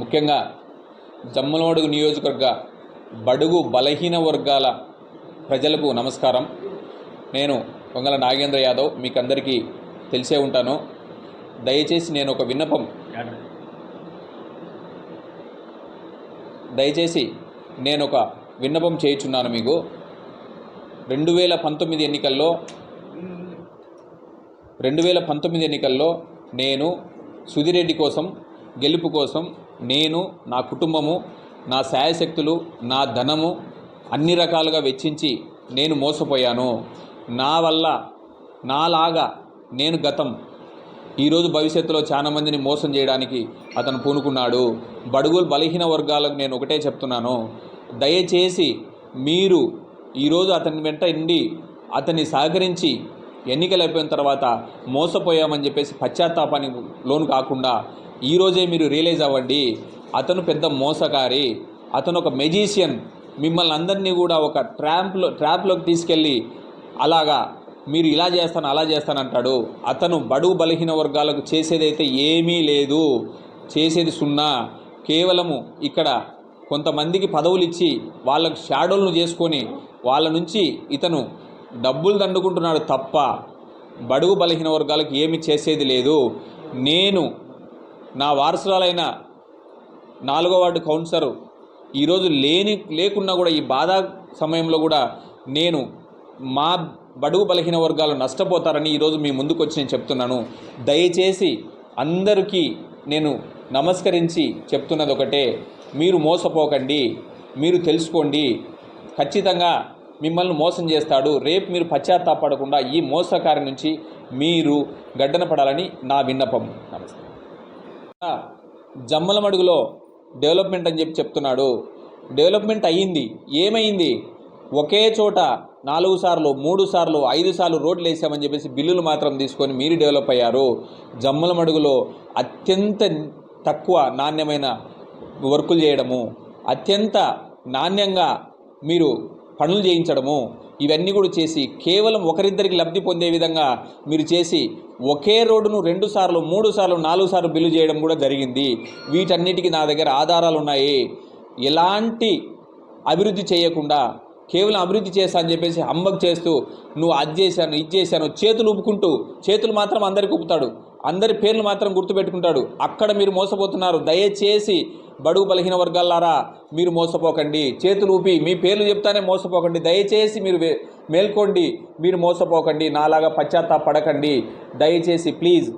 ముఖ్యంగా జమ్మలోడుగు నియోజకవర్గ బడుగు బలహీన వర్గాల ప్రజలకు నమస్కారం. నేను పొంగల నాగేంద్ర యాదవ్ మీకు అందరికీ తెలిసే ఉంటాను. దయచేసి నేను ఒక విన్నపం దయచేసి నేను ఒక విన్నపం చేయుచున్నాను మీకు. రెండు వేల పంతొమ్మిది ఎన్నికల్లో రెండు వేల పంతొమ్మిది ఎన్నికల్లో నేను సుధిరెడ్డి కోసం గెలుపు కోసం నేను నా కుటుంబము నా శాయశక్తులు నా ధనము అన్ని రకాలుగా వెచ్చించి నేను మోసపోయాను. నా వల్ల నాలాగా నేను గతం. ఈరోజు భవిష్యత్తులో చాలా మందిని మోసం చేయడానికి అతను పూనుకున్నాడు. బడుగులు బలహీన వర్గాలకు నేను ఒకటే చెప్తున్నాను. దయచేసి మీరు ఈరోజు అతని వెంట ఉండి అతన్ని సహకరించి ఎన్నికలు అయిపోయిన తర్వాత మోసపోయామని చెప్పేసి పశ్చాత్తాపానికి లోను కాకుండా ఈరోజే మీరు రియలైజ్ అవ్వండి అతను పెద్ద మోసకారి అతను ఒక మెజీషియన్ మిమ్మల్ని అందరినీ కూడా ఒక ట్రాంప్లో ట్రాప్లోకి తీసుకెళ్ళి అలాగా మీరు ఇలా చేస్తాను అలా చేస్తాను అంటాడు. అతను బడుగు బలహీన వర్గాలకు చేసేదైతే ఏమీ లేదు. చేసేది సున్నా. కేవలము ఇక్కడ కొంతమందికి పదవులు ఇచ్చి వాళ్ళకు షాడోలను చేసుకొని వాళ్ళ నుంచి ఇతను డబ్బులు దండుకుంటున్నాడు తప్ప బడుగు బలహీన వర్గాలకు ఏమి చేసేది లేదు. నేను నా వారసురాలైన నాలుగో వార్డు కౌన్సిలర్ ఈరోజు లేని లేకున్నా కూడా ఈ బాధ సమయంలో కూడా నేను మా బడుగు బలహీన వర్గాలు నష్టపోతారని ఈరోజు మీ ముందుకు వచ్చి నేను చెప్తున్నాను. దయచేసి అందరికీ నేను నమస్కరించి చెప్తున్నది ఒకటే మీరు మోసపోకండి. మీరు తెలుసుకోండి. ఖచ్చితంగా మిమ్మల్ని మోసం చేస్తాడు. రేపు మీరు పశ్చాత్తాపడకుండా ఈ మోసకారి నుంచి మీరు గడ్డన పడాలని నా విన్నపం. నమస్తే. జమ్మలమడుగులో డెవలప్మెంట్ అని చెప్పి చెప్తున్నాడు. డెవలప్మెంట్ అయ్యింది. ఏమైంది? ఒకే చోట నాలుగు సార్లు మూడు సార్లు ఐదు సార్లు రోడ్లు వేసామని చెప్పేసి బిల్లులు మాత్రం తీసుకొని మీరు డెవలప్ అయ్యారు. జమ్మలమడుగులో అత్యంత తక్కువ నాణ్యమైన వర్కులు చేయడము అత్యంత నాణ్యంగా మీరు పనులు చేయించడము ఇవన్నీ కూడా చేసి కేవలం ఒకరిద్దరికి లబ్ధి పొందే విధంగా మీరు చేసి ఒకే రోడ్డును రెండు సార్లు మూడు సార్లు నాలుగు సార్లు బిల్లు చేయడం కూడా జరిగింది. వీటన్నిటికీ నా దగ్గర ఆధారాలు ఉన్నాయి. ఎలాంటి అభివృద్ధి చేయకుండా కేవలం అభివృద్ధి చేస్తా అని చెప్పేసి హంబక్ చేస్తూ నువ్వు అది చేశాను ఇది చేశాను చేతులు ఊపుకుంటూ చేతులు మాత్రం అందరికి ఊపుతాడు. అందరి పేర్లు మాత్రం గుర్తుపెట్టుకుంటాడు. అక్కడ మీరు మోసపోతున్నారు. దయచేసి బడుగు బలహీన వర్గాలారా మీరు మోసపోకండి. చేతులు ఊపి మీ పేర్లు చెప్తానే మోసపోకండి. దయచేసి మీరు మేల్కోండి. మీరు మోసపోకండి. నాలాగా పశ్చాత్తాపడకండి. దయచేసి ప్లీజ్